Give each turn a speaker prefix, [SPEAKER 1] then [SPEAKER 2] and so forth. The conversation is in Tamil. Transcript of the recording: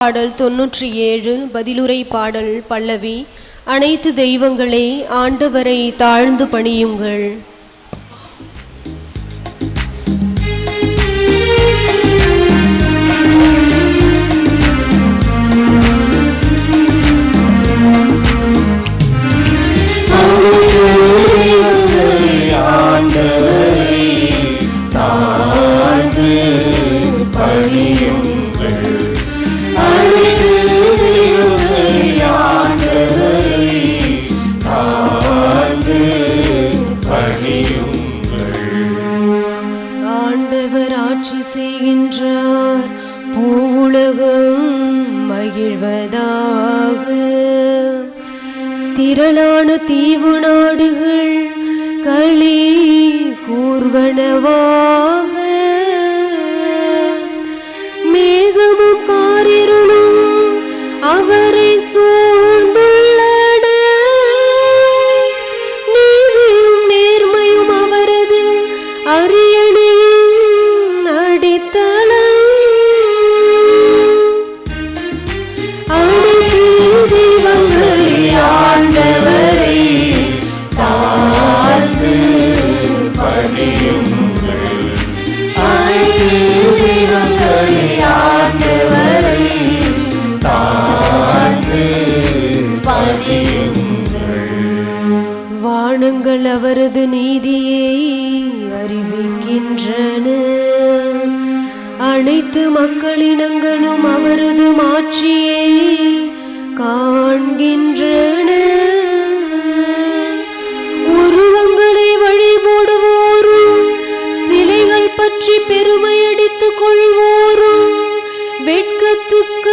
[SPEAKER 1] பாடல் தொன்னூற்றி ஏழு பதிலுரை பாடல் பல்லவி அனைத்து தெய்வங்களே ஆண்டவரை தாழ்ந்து பணியுங்கள். செய்கின்றார். பூவுலகம் மகிழ்வதாக. திரளான தீவு நாடுகள் களி கூர்வனவா. அவரது நீதியை அறிவிக்கின்றன. அனைத்து மக்களினங்களும் அவரது மாட்சியை காண்கின்றன. உருவங்களை வழிபோடுவோரும் சிலைகள் பற்றி பெருமையடித்துக் கொள்வோரும் வெட்கத்துக்கு